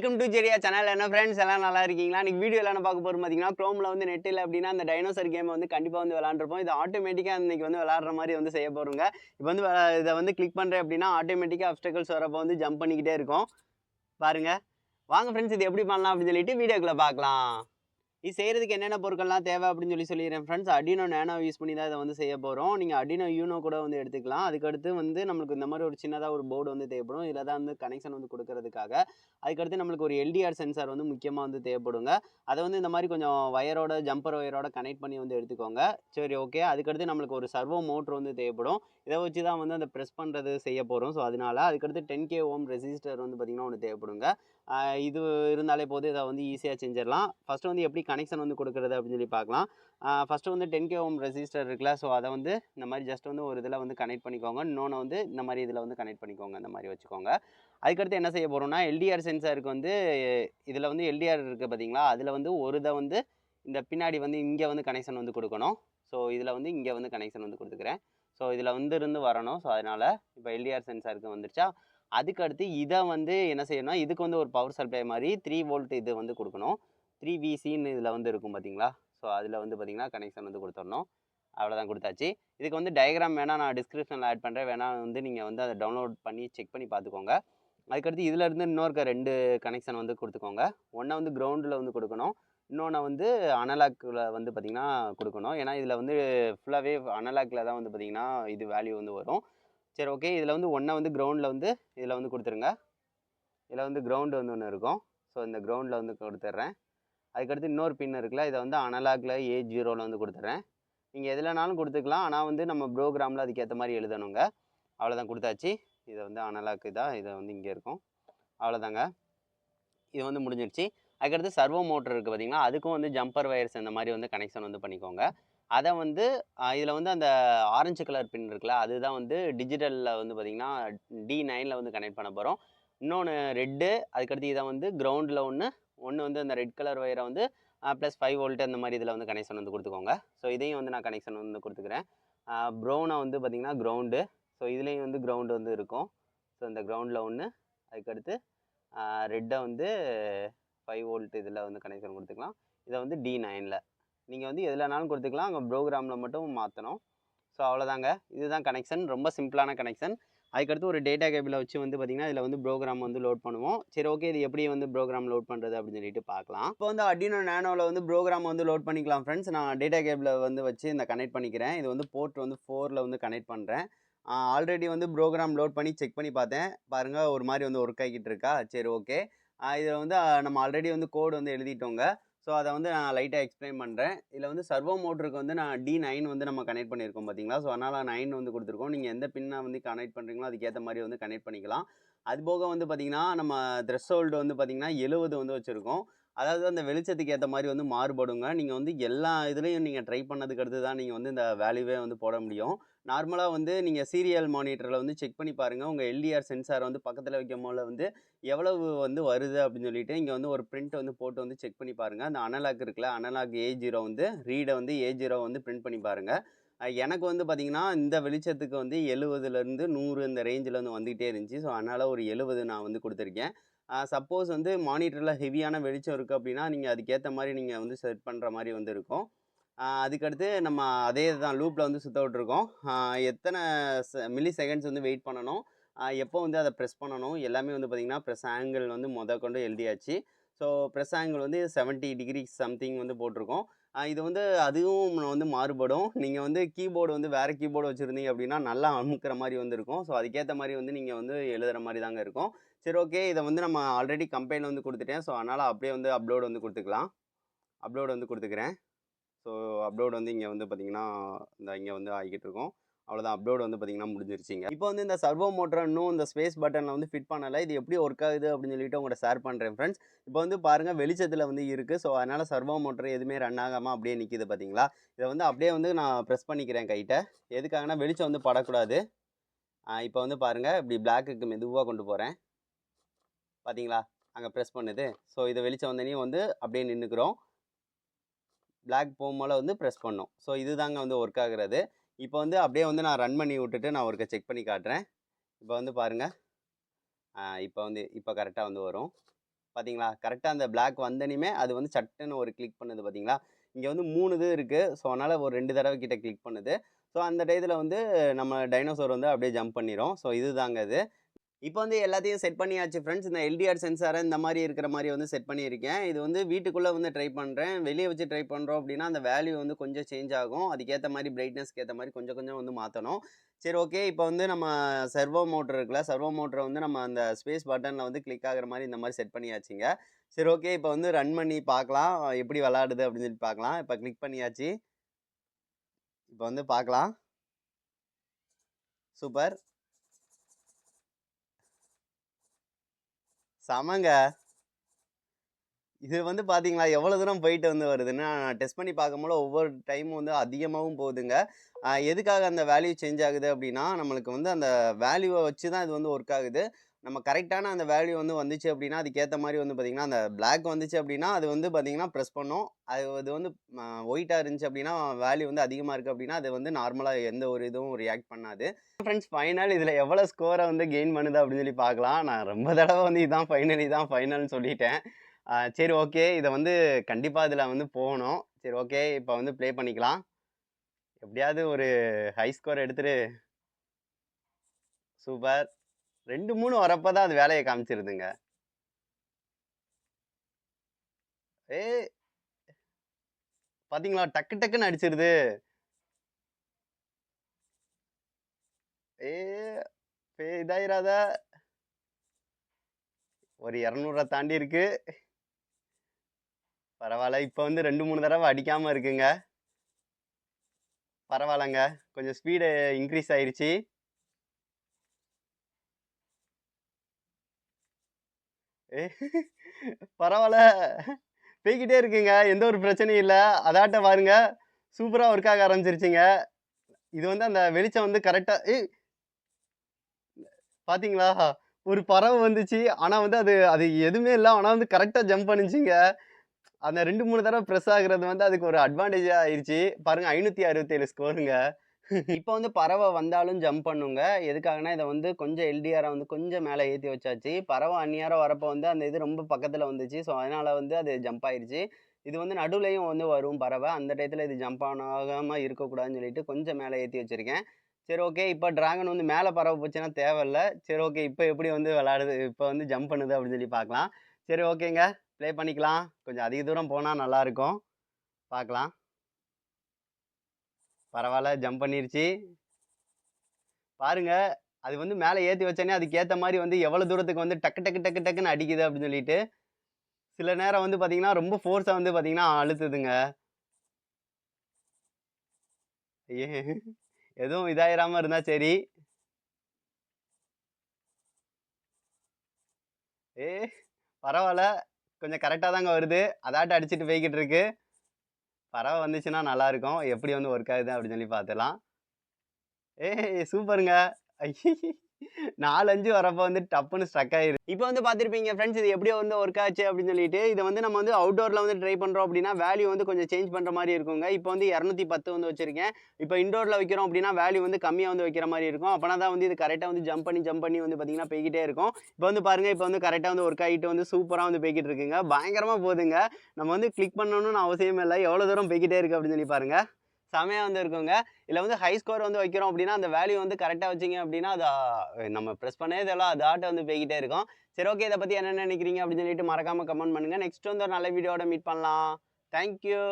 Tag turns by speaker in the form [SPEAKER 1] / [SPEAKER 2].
[SPEAKER 1] Welcome to Jeriah channel என்ன friends எல்லாம் நல்லா இருக்கீங்களா? இன்னைக்கு வீடியோ என்ன பார்க்க போகிறோம் பார்த்தீங்கன்னா க்ரோமில் வந்து நெட் இல்லை அப்படின்னா அந்த டைனோசர் கேம் வந்து கண்டிப்பாக வந்து விளாண்டுருப்போம் இது ஆட்டோமேட்டிக்காக இன்னைக்கு வந்து விளாட்ற மாதிரி வந்து செய்ய போகிறோங்க இப்போ வந்து இதை வந்து கிளிக் பண்ணுறேன் அப்படின்னா ஆட்டோமேட்டிக்காக அப்டக்கல்ஸ் வரப்போ வந்து ஜம்ப் பண்ணிக்கிட்டே இருக்கும். பாருங்க. வாங்க ஃப்ரெண்ட்ஸ் இது எப்படி பண்ணலாம் அப்படின்னு சொல்லிட்டு வீடியோக்குள்ள பார்க்கலாம். இது செய்கிறதுக்கு என்னென்ன பொருட்கள்லாம் தேவை அப்படின்னு சொல்லி சொல்லிடுறேன் ஃப்ரெண்ட்ஸ் அடினோ நேனோ யூஸ் பண்ணி தான் இதை வந்து செய்ய போகிறோம் நீங்கள் அடினோ யூனோ கூட வந்து எடுத்துக்கலாம். அதுக்கடுத்து வந்து நம்மளுக்கு இந்த மாதிரி ஒரு சின்னதாக ஒரு போர்டு வந்து தேவைப்படும். இதில் தான் வந்து கனெக்ஷன் வந்து கொடுக்கறதுக்காக. அதுக்கடுத்து நம்மளுக்கு ஒரு எல்டிஆர் சென்சார் வந்து முக்கியமாக வந்து தேவைப்படுங்க. அதை வந்து இந்த மாதிரி கொஞ்சம் ஒயரோட ஜம்பர் ஒயரோட கனெக்ட் பண்ணி வந்து எடுத்துக்கோங்க. சரி ஓகே அதுக்கடுத்து நம்மளுக்கு ஒரு சர்வோ மோட்ரு வந்து தேவைப்படும். இதை வச்சு தான் வந்து அந்த ப்ரெஸ் பண்ணுறது செய்ய போகிறோம் ஸோ அதனால அதுக்கடுத்து டென் கே ஓம் ரெசிஸ்டர் வந்து பார்த்திங்கன்னா ஒன்று தேவைப்படுங்க. இது இருந்தாலே போதும். இதை வந்து ஈஸியாக செஞ்சிடலாம். ஃபஸ்ட்டு வந்து எப்படி கனெக்ஷன் வந்து கொடுக்குறது அப்படின்னு சொல்லி பார்க்கலாம். ஃபஸ்ட்டு வந்து டென் கே ஓம் ரெசிஸ்டர் இருக்குல்ல ஸோ அதை வந்து இந்த மாதிரி ஜஸ்ட் வந்து ஒரு இதில் வந்து கனெக்ட் பண்ணிக்கோங்க. இன்னொன்று வந்து இந்த மாதிரி இதில் வந்து கனெக்ட் பண்ணிக்கோங்க இந்த மாதிரி வச்சுக்கோங்க. அதுக்கடுத்து என்ன செய்ய போகிறோம்னா எல்டிஆர் சென்சாருக்கு வந்து இதில் வந்து எல்டிஆர் இருக்குது பார்த்தீங்களா? அதில் வந்து ஒரு இதை வந்து இந்த பின்னாடி வந்து இங்கே வந்து கனெக்ஷன் வந்து கொடுக்கணும். ஸோ இதில் வந்து இங்கே வந்து கனெக்ஷன் வந்து கொடுத்துக்கிறேன். ஸோ இதில் வந்து இருந்து வரணும். ஸோ அதனால் இப்போ எல்டிஆர் சென்சாருக்கு வந்துருச்சா? அதுக்கடுத்து இதை வந்து என்ன செய்யணும் இதுக்கு வந்து ஒரு பவர் சப்ளை மாதிரி த்ரீ வோல்ட் இது வந்து கொடுக்கணும். த்ரீ விசின்னு இதில் வந்து இருக்கும் பார்த்தீங்களா ஸோ அதில் வந்து பார்த்தீங்கன்னா கனெக்ஷன் வந்து கொடுத்துடணும். அவ்வளோதான் கொடுத்தாச்சு. இதுக்கு வந்து டயக்ராம் வேணால் நான் டிஸ்கிரிப்ஷனில் ஆட் பண்ணுறேன் வேணால் வந்து நீங்கள் வந்து அதை டவுன்லோட் பண்ணி செக் பண்ணி பார்த்துக்கோங்க. அதுக்கடுத்து இதிலருந்து இன்னொருக்க ரெண்டு கனெக்ஷன் வந்து கொடுத்துக்கோங்க. ஒன்றை வந்து கிரவுண்டில் வந்து கொடுக்கணும். இன்னொன்று வந்து அனலாக்கில் வந்து பார்த்திங்கன்னா கொடுக்கணும். ஏன்னா இதில் வந்து ஃபுல்லாகவே அனலாக்கில் தான் வந்து பார்த்திங்கன்னா இது வேல்யூ வந்து வரும். சரி ஓகே இதில் வந்து ஒன்றை வந்து கிரவுண்டில் வந்து இதில் வந்து கொடுத்துருங்க. இதில் வந்து கிரவுண்டு வந்து ஒன்று இருக்கும். ஸோ இந்த கிரவுண்டில் வந்து கொடுத்துட்றேன். அதுக்கடுத்து இன்னொரு பின் இருக்குல்ல இதை வந்து அனலாக்ல ஏ ஜீரோவில் வந்து கொடுத்துட்றேன் நீங்கள் எதுலனாலும் கொடுத்துக்கலாம். ஆனால் வந்து நம்ம ப்ரோக்ராமில் அதுக்கேற்ற மாதிரி எழுதணுங்க. அவ்வளோதான் கொடுத்தாச்சு. இதை வந்து அனலாக் தான் இதை வந்து இங்கே இருக்கும். அவ்வளோதாங்க இது வந்து முடிஞ்சிருச்சு. அதுக்கடுத்து சர்வோ மோட்டர் இருக்குது பார்த்தீங்களா அதுக்கும் வந்து ஜம்பர் வயர்ஸ் இந்த மாதிரி வந்து கனெக்ஷன் வந்து பண்ணிக்கோங்க. அதை வந்து இதில் வந்து அந்த ஆரஞ்சு கலர் பின் இருக்குல்ல அதுதான் வந்து டிஜிட்டலில் வந்து பார்த்திங்கன்னா டி நைனில் வந்து கனெக்ட் பண்ண போகிறோம் இன்னொன்று ரெட்டு அதுக்கடுத்து இதை வந்து கிரவுண்டில் ஒன்று ஒன்று வந்து அந்த ரெட் கலர் ஒயரை வந்து ப்ளஸ் ஃபைவ் வோல்ட்டு அந்த மாதிரி இதில் வந்து கனெக்ஷன் வந்து கொடுத்துக்கோங்க. ஸோ இதையும் வந்து நான் கனெக்ஷன் வந்து கொடுத்துக்கிறேன். ப்ரௌனை வந்து பார்த்திங்கன்னா கிரவுண்டு ஸோ இதுலேயும் வந்து க்ரௌண்டு வந்து இருக்கும். ஸோ இந்த க்ரௌண்டில் ஒன்று அதுக்கடுத்து ரெட்டை வந்து ஃபைவ் வோல்ட் இதில் வந்து கனெக்ஷன் கொடுத்துக்கலாம். இதை வந்து டி நைனில் நீங்கள் வந்து எதுலனாலும் கொடுத்துக்கலாம். அங்கே ப்ரோக்ராமில் மட்டும் மாற்றணும் ஸோ அவ்வளோதாங்க இதுதான் கனெக்ஷன் ரொம்ப சிம்பிளான கனெக்ஷன் அதுக்கடுத்து ஒரு டேட்டா கேபிளை வச்சு வந்து பார்த்திங்கன்னா இதில் வந்து ப்ரோக்ராம் வந்து லோட் பண்ணுவோம். சரி ஓகே இது எப்படி வந்து ப்ரோக்ராம் லோட் பண்ணுறது அப்படின்னு சொல்லிட்டு பார்க்கலாம் இப்போ வந்து அடினோ நேனோவில் வந்து ப்ரோக்ராம் வந்து லோட் பண்ணிக்கலாம் ஃப்ரெண்ட்ஸ் நான் டேட்டா கேபிளை வந்து வச்சு இந்த கனெக்ட் பண்ணிக்கிறேன். இது வந்து போர்ட் வந்து ஃபோரில் வந்து கனெக்ட் பண்ணுறேன் ஆல்ரெடி வந்து ப்ரோக்ராம் லோட் பண்ணி செக் பண்ணி பார்த்தேன். பாருங்கள் ஒரு மாதிரி வந்து ஒர்க் ஆகிட்டு இருக்கா? சரி ஓகே இதில் வந்து நம்ம ஆல்ரெடி வந்து கோடு வந்து எழுதிட்டோங்க. ஸோ அதை வந்து நான் லைட்டாக எக்ஸ்பிளைன் பண்ணுறேன் இதில் வந்து சர்வோ மோட்டருக்கு வந்து நான் டி நைன் வந்து நம்ம கனெக்ட் பண்ணியிருக்கோம் பார்த்தீங்களா ஸோ அதனால் நைன் வந்து கொடுத்துருக்கோம். நீங்கள் எந்த பின்னை வந்து கனெக்ட் பண்ணுறீங்களோ அதுக்கேற்ற மாதிரி வந்து கனெக்ட் பண்ணிக்கலாம். அது போக வந்து பார்த்திங்கன்னா நம்ம த்ரெஷோல்டு வந்து பார்த்திங்கன்னா எழுபது வந்து வச்சுருக்கோம். அதாவது அந்த வெளிச்சத்துக்கு ஏற்ற மாதிரி வந்து மாறுபடுங்க. நீங்கள் வந்து எல்லா இதுலேயும் நீங்கள் ட்ரை பண்ணதுக்கு அடுத்து தான் நீங்கள் வந்து இந்த வேல்யூவே வந்து போட முடியும். நார்மலாக வந்து நீங்கள் சீரியல் மானிட்டரில் வந்து செக் பண்ணி பாருங்கள் உங்கள் எல்டிஆர் சென்சார் வந்து பக்கத்தில் வைக்கும் போல வந்து எவ்வளவு வந்து வருது அப்படின்னு சொல்லிட்டு இங்கே வந்து ஒரு பிரிண்ட் வந்து போட்டு வந்து செக் பண்ணி பாருங்கள் அந்த அனலாக் இருக்குல்ல அனலாக் ஏ ஜீரோ வந்து ரீடை வந்து ஏ ஜீரோ வந்து பிரிண்ட் பண்ணி பாருங்கள் எனக்கு வந்து பார்த்திங்கன்னா இந்த வெளிச்சத்துக்கு வந்து எழுபதுலேருந்து நூறு இந்த ரேஞ்சில் வந்து வந்துகிட்டே இருந்துச்சு. ஸோ அதனால் ஒரு எழுபது நான் வந்து கொடுத்துருக்கேன். சப்போஸ் வந்து மானிட்டரில் ஹெவியான வெளிச்சம் இருக்குது அப்படின்னா நீங்கள் அதுக்கேற்ற மாதிரி நீங்கள் வந்து செட் பண்ணுற மாதிரி வந்து இருக்கும். அதுக்கடுத்து நம்ம அதே தான் லூப்பில் வந்து சுற்ற விட்ருக்கோம் எத்தனை மில்லி செகண்ட்ஸ் வந்து வெயிட் பண்ணணும்? எப்போ வந்து அதை ப்ரெஸ் பண்ணணும்? எல்லாமே வந்து பார்த்திங்கன்னா ப்ரெஸ் ஆங்கிள் வந்து முத கொண்டு எழுதியாச்சு. ஸோ ப்ரெஸ் ஆங்கிள் வந்து 70 டிகிரி சம்திங் வந்து போட்டிருக்கோம். இது வந்து அதுவும் வந்து மாறுபடும். நீங்கள் வந்து கீபோர்டு வந்து வேறு கீபோர்டு வச்சுருந்தீங்க அப்படின்னா நல்லா அமுக்கிற மாதிரி வந்து இருக்கும். ஸோ அதுக்கேற்ற மாதிரி வந்து நீங்கள் வந்து எழுதுகிற மாதிரி தாங்க இருக்கும். சரி ஓகே இதை வந்து நம்ம ஆல்ரெடி கம்பெனியில் வந்து கொடுத்துட்டேன். ஸோ அதனால் அப்படியே வந்து அப்லோடு வந்து கொடுத்துக்கலாம். அப்லோடு வந்து கொடுத்துக்கிறேன். ஸோ அப்லோடு வந்து இங்கே வந்து பார்த்தீங்கன்னா இந்த இங்கே வந்து ஆகிக்கிட்டு இருக்கோம். அவ்வளோதான் அப்லோடு வந்து பார்த்தீங்கன்னா முடிஞ்சிருச்சிங்க. இப்போ வந்து இந்த சர்வோ மோட்டர் இன்னும் இந்த ஸ்பேஸ் பட்டனில் வந்து ஃபிட் பண்ணலை. இது எப்படி ஒர்க் ஆகுது அப்படின்னு சொல்லிட்டு உங்கள்கிட்ட ஷேர் பண்ணுறேன் ஃப்ரெண்ட்ஸ் இப்போ வந்து பாருங்கள் வெளிச்சத்தில் வந்து இருக்குது ஸோ அதனால் சர்வோ மோட்டர் எதுவுமே ரன் ஆகாமல் அப்படியே நிற்கிது பார்த்தீங்களா இதை வந்து அப்படியே வந்து நான் ப்ரெஸ் பண்ணிக்கிறேன் கைட்ட. எதுக்காகனா வெளிச்சம் வந்து படக்கூடாது. இப்போ வந்து பாருங்கள் இப்படி பிளாக்குக்கு மெதுவாக கொண்டு போகிறேன் பார்த்தீங்களா அங்கே ப்ரெஸ் பண்ணுது. ஸோ இதை வெளிச்சம் வந்தனையும் வந்து அப்படியே நின்றுக்கிறோம் பிளாக் போகும்போல வந்து ப்ரெஸ் பண்ணோம். ஸோ இதுதாங்க வந்து ஒர்க் ஆகுறது. இப்போ வந்து அப்படியே வந்து நான் ரன் பண்ணி விட்டுட்டு நான் ஒருக்க செக் பண்ணி காட்டுறேன். இப்போ வந்து பாருங்கள் இப்போ வந்து இப்போ கரெக்டாக வந்து வரும். பார்த்தீங்களா கரெக்டாக அந்த பிளாக் வந்தனையுமே அது வந்து சட்டுன்னு ஒரு கிளிக் பண்ணுது பார்த்தீங்களா இங்கே வந்து மூணு இது இருக்குது ஸோ அதனால் ஒரு ரெண்டு தடவை கிட்ட கிளிக் பண்ணுது. ஸோ அந்த டயத்தில் வந்து நம்ம டைனோசர் வந்து அப்படியே ஜம்ப் பண்ணிடும் ஸோ இதுதாங்க இது. இப்போ வந்து எல்லாத்தையும் செட் பண்ணியாச்சு ஃப்ரெண்ட்ஸ் இந்த எல்டிஆர் சென்சாரை இந்த மாதிரி இருக்கிற மாதிரி வந்து செட் பண்ணியிருக்கேன். இது வந்து வீட்டுக்குள்ளே வந்து ட்ரை பண்ணுறேன் வெளியே வச்சு ட்ரை பண்ணுறோம் அப்படின்னா அந்த வேல்யூ வந்து கொஞ்சம் சேஞ்ச் ஆகும். அதுக்கேற்ற மாதிரி பிரைட்னஸ்க்கு ஏற்ற மாதிரி கொஞ்சம் கொஞ்சம் வந்து மாற்றணும். சரி ஓகே இப்போ வந்து நம்ம சர்வோ மோட்டர் இருக்குல்ல சர்வோ மோட்டரை வந்து நம்ம அந்த ஸ்பேஸ் பட்டனில் வந்து கிளிக் ஆகிற மாதிரி இந்த மாதிரி செட் பண்ணியாச்சுங்க. சரி ஓகே இப்போ வந்து ரன் பண்ணி பார்க்கலாம். எப்படி விளாடுது அப்படின்னு சொல்லி பார்க்கலாம். இப்போ கிளிக் பண்ணியாச்சு. இப்போ வந்து பார்க்கலாம். சூப்பர். செமங்க. இது வந்து பார்த்தீங்களா எவ்வளோ தூரம் போயிட்டு வந்து வருதுன்னு நான் டெஸ்ட் பண்ணி பார்க்கும்போது ஒவ்வொரு டைமும் வந்து அதிகமாகவும் போகுதுங்க. எதுக்காக அந்த வேல்யூ சேஞ்ச் ஆகுது அப்படின்னா நம்மளுக்கு வந்து அந்த வேல்யூவை வச்சு தான் இது வந்து ஒர்க் ஆகுது. நம்ம கரெக்டான அந்த வேல்யூ வந்து வந்துச்சு அப்படின்னா அதுக்கேற்ற மாதிரி வந்து பார்த்திங்கன்னா அந்த பிளாக் வந்துச்சு அப்படின்னா அது வந்து பார்த்திங்கன்னா ப்ரெஸ் பண்ணும். அது அது வந்து ஒயிட்டாக இருந்துச்சு அப்படின்னா வேல்யூ வந்து அதிகமாக இருக்குது அப்படின்னா அது வந்து நார்மலாக எந்த ஒரு இதுவும் ரியாக்ட் பண்ணாது. ஃப்ரெண்ட்ஸ் ஃபைனல் இதில் எவ்வளோ ஸ்கோரை வந்து கெயின் பண்ணுது அப்படின்னு சொல்லி பார்க்கலாம் நான் ரொம்ப தடவை வந்து இதுதான் ஃபைனல் இதுதான் ஃபைனல்னு சொல்லிட்டேன். சரி ஓகே இதை வந்து கண்டிப்பாக இதில் வந்து போகணும். சரி ஓகே இப்போ வந்து ப்ளே பண்ணிக்கலாம். எப்படியாவது ஒரு ஹை ஸ்கோர் எடுத்துகிட்டு சூப்பர் ரெண்டு மூணு வரப்போ தான் அது வேலையை காமிச்சிருதுங்க. ஏ பாத்தீங்களா? டக்கு டக்குன்னு அடிச்சிருது. ஏ இதாயிராத. ஒரு இரநூறுவா தாண்டி இருக்கு. பரவாயில்ல இப்போ வந்து ரெண்டு மூணு தடவை அடிக்காம இருக்குங்க. பரவாயில்லங்க. கொஞ்சம் ஸ்பீடு இன்க்ரீஸ் ஆயிடுச்சு பரவாயில்ல போய்கிட்டே இருக்குங்க. எந்த ஒரு பிரச்சனையும் இல்லை. அதாட்ட பாருங்க. சூப்பராக ஒர்க் ஆக ஆரம்பிச்சிருச்சுங்க. இது வந்து அந்த வெளிச்சம் வந்து கரெக்டாக ஏ பாத்தீங்களா? ஒரு பறவை வந்துச்சு. ஆனால் வந்து அது அது எதுவுமே இல்லை. ஆனால் வந்து கரெக்டாக ஜம்ப் பண்ணுச்சுங்க. அந்த ரெண்டு மூணு தடவை ப்ரெஸ் ஆகுறது வந்து அதுக்கு ஒரு அட்வான்டேஜாக ஆயிடுச்சு பாருங்க ஐநூற்றி அறுபத்தேழு ஸ்கோருங்க இப்போ வந்து பறவை வந்தாலும் ஜம்ப் பண்ணுங்க. எதுக்காகனா இதை வந்து கொஞ்சம் எல்டிஆரை வந்து கொஞ்சம் மேலே ஏற்றி வச்சாச்சு. பறவை அந்நியாரம் வரப்போ வந்து அந்த இது ரொம்ப பக்கத்தில் வந்துச்சு. ஸோ அதனால் வந்து அது ஜம்ப் ஆயிடுச்சு இது வந்து நடுவுலையும் வந்து வரும் பறவை. அந்த டயத்தில் இது ஜம்ப் ஆகாமல் இருக்கக்கூடாதுன்னு சொல்லிட்டு கொஞ்சம் மேலே ஏற்றி வச்சுருக்கேன். சரி ஓகே இப்போ டிராகன் வந்து மேலே பறவை போச்சுன்னா தேவையில்ல. சரி ஓகே இப்போ எப்படி வந்து விளாடுது இப்போ வந்து ஜம்ப் பண்ணுது அப்படின்னு சொல்லி பார்க்கலாம். சரி ஓகேங்க ப்ளே பண்ணிக்கலாம். கொஞ்சம் அதிக தூரம் போனால் நல்லாயிருக்கும் பார்க்கலாம். பரவாயில்ல ஜம்ப் பண்ணிருச்சு. பாருங்க அது வந்து மேலே ஏற்றி வச்சோன்னே அதுக்கேற்ற மாதிரி வந்து எவ்வளோ தூரத்துக்கு வந்து டக்கு டக்கு டக்கு டக்குன்னு அடிக்குது அப்படின்னு சொல்லிட்டு சில நேரம் வந்து பார்த்தீங்கன்னா ரொம்ப ஃபோர்ஸாக வந்து பார்த்தீங்கன்னா அழுத்துதுங்க. ஐயே எதுவும் இதாயிராம இருந்தால் சரி. ஏ பரவாயில்ல கொஞ்சம் கரெக்டாக தாங்க வருது. அதாட்ட அடிச்சுட்டு போய்கிட்டு இருக்கு. பறவை வந்துச்சுன்னா நல்லா இருக்கும் எப்படி வந்து ஒர்க் ஆகுது அப்படின்னு சொல்லி பார்த்துலாம் ஏய் சூப்பருங்க. ஐயே நாலஞ்சு வரப்போ வந்து டப்புன்னு ஸ்ட்ரக் ஆயிருக்கு இப்போ வந்து பார்த்துருப்பீங்க ஃப்ரெண்ட்ஸ் இது எப்படி வந்து ஒர்க் ஆச்சு அப்படின்னு சொல்லிட்டு இதை வந்து நம்ம வந்து அவுட்டோரில் வந்து ட்ரை பண்ணுறோம் அப்படின்னா வேல்யூ வந்து கொஞ்சம் சேஞ்ச் பண்ணுற மாதிரி இருக்குங்க. இப்போ வந்து இரநூத்தி பத்து வந்து வச்சிருக்கேன். இப்போ இண்டோரில் வைக்கிறோம் அப்படின்னா வேல்யூ வந்து கம்மியாக வந்து வைக்கிற மாதிரி இருக்கும். அப்போனா தான் வந்து இது கரெக்டாக வந்து ஜம்ப் பண்ணி ஜம்ப் பண்ணி வந்து பார்த்தீங்கன்னா போய்கிட்டே இருக்கும். இப்போ வந்து பாருங்கள் இப்போ வந்து கரெக்டாக வந்து ஒர்க் ஆகிட்டு வந்து சூப்பராக வந்து போய்கிட்டு இருக்குங்க. பயங்கரமாக போதுங்க நம்ம வந்து கிளிக் பண்ணணும்னு அவசியமே இல்லை. எவ்வளோ தூரம் போய்கிட்டே இருக்குது அப்படின்னு சொல்லி பாருங்கள் செமையாக வந்து இருக்குங்க. இதில் வந்து ஹை ஸ்கோர் வந்து வைக்கிறோம் அப்படின்னா அந்த வேல்யூ வந்து கரெக்டாக வச்சிங்க அப்படின்னா அது நம்ம ப்ரெஸ் பண்ணதெல்லாம் தேவை அது ஆட்டை வந்து போய்கிட்டே இருக்கும். சரி ஓகே இதை பற்றி என்ன நினைக்கிறீங்க அப்படின்னு சொல்லிட்டு மறக்காமல் கமெண்ட் பண்ணுங்கள் நெக்ஸ்ட் வந்து ஒரு நல்ல வீடியோட மீட் பண்ணலாம். தேங்க்யூ